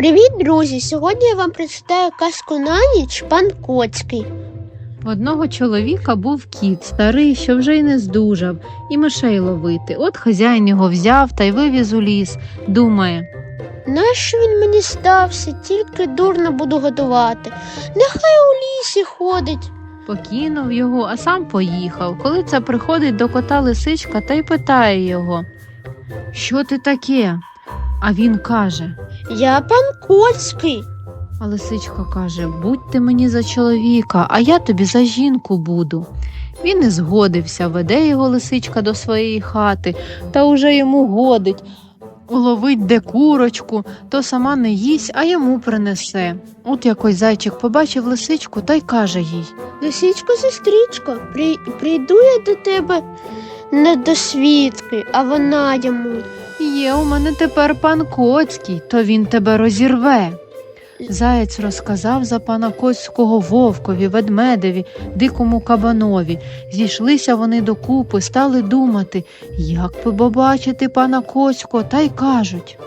Привіт, друзі! Сьогодні я вам представляю казку на ніч пан Коцький. В одного чоловіка був кіт, старий, що вже й не здужав, і мишей ловити. От хазяїн його взяв та й вивіз у ліс. Думає, Нащо він мені стався? Тільки дурно буду годувати. Нехай у лісі ходить. покинув його, а сам поїхав. Коли це приходить до кота лисичка та й питає його, що ти таке? А він каже, Я пан Коцький. а лисичка каже, будь ти мені за чоловіка, а я тобі за жінку буду. Він не згодився, веде його лисичка до своєї хати, та уже йому годить. Уловить де курочку, то сама не їсть, а йому принесе. От якось зайчик побачив лисичку та й каже їй. Лисичко, сестричко, при... прийду я до тебе не до свідки, а вона йому. Є у мене тепер пан Коцький, то він тебе розірве. Заєць розказав за пана Коцького вовкові, ведмедеві, дикому кабанові. Зійшлися вони докупи, стали думати, як побачити пана Коцького, та й кажуть.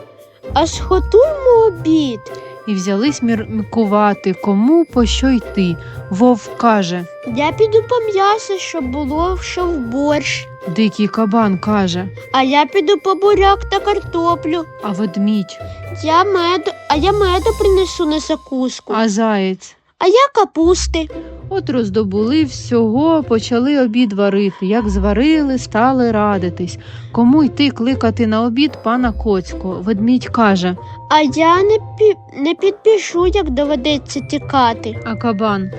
Аж готуємо обід. І взялись міркувати, кому по що йти. Вовк каже, Я піду по м'ясо, щоб було що в борщ. дикий кабан каже, А я піду по буряк та картоплю. а ведмідь, Я меду, а я меду принесу на закуску. а заєць. А я капусти. От роздобули всього, почали обід варити. Як зварили, стали радитись. Кому йти кликати на обід пана Коцького. Ведмідь каже, А я не, пі... не підпішу, як доведеться тікати. а кабан,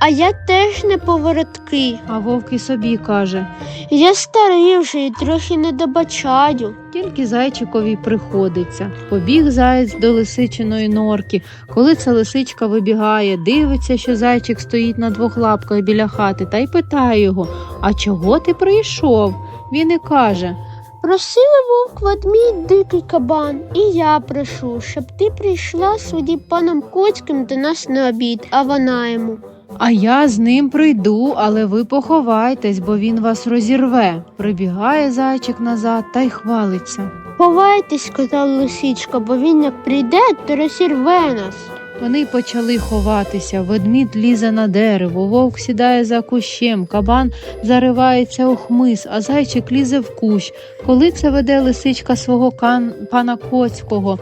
А я теж не поворотки. а вовк і собі каже. Я старий вже і трохи не добачаю. Тільки зайчикові приходиться. Побіг заєць до лисичиної норки. Коли ця лисичка вибігає, дивиться, що зайчик стоїть на двох лапках біля хати, та й питає його: А чого ти прийшов? Він і каже. Просили вовк ведмідь дикий кабан, і я прошу, щоб ти прийшла своїм паном Коцьким до нас на обід, а вона йому. А я з ним прийду, але ви поховайтесь, бо він вас розірве. Прибігає зайчик назад та й хвалиться. Ховайтесь, сказала лисичка, бо він як прийде, то розірве нас. Вони почали ховатися. Ведмідь лізе на дерево, вовк сідає за кущем, кабан заривається у хмиз, а зайчик лізе в кущ. Коли це веде лисичка свого кан... пана Коцького,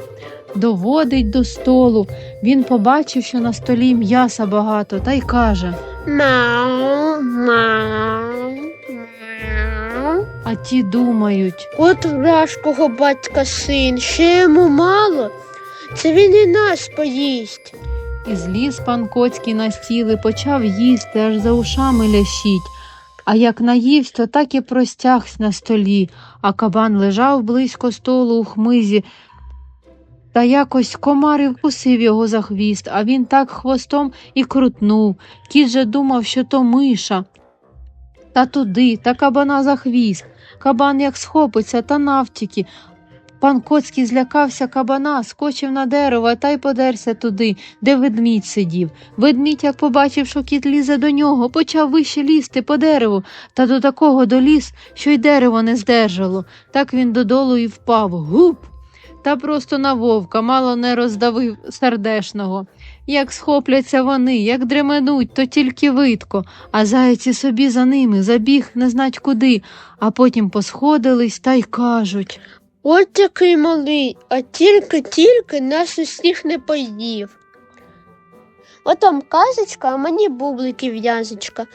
доводить до столу. Він побачив, що на столі м'яса багато, та й каже. Мяу, мяу, мяу. А ті думають. От вражкого батька син, ще йому мало. Це він і нас поїсть. І зліз пан Коцький на стіл і почав їсти, аж за ушами лящить. А як наївсь, то так і простягсь на столі, а кабан лежав близько столу у хмизі. Та якось комар і вкусив його за хвіст, а він так хвостом і крутнув. Кіт же думав, що то миша. Та туди, та кабана за хвіст. Кабан як схопиться, та навтіки. Пан Коцький злякався кабана, скочив на дерево та й подерся туди, де ведмідь сидів. Ведмідь, як побачив, що кіт лізе до нього, почав вище лізти по дереву, та до такого доліз, що й дерево не здержало. Так він додолу і впав. Гуп! Та просто на вовка, мало не роздавив сердешного. Як схопляться вони, як дременуть, то тільки видко, а зайці собі за ними забіг не знать куди, а потім посходились та й кажуть. От який малий, а тільки-тільки нас усіх не поїв. Отам казочка, а мені бубликів в'язочка.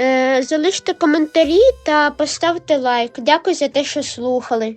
Е, залиште коментарі та поставте лайк. Дякую за те, що слухали.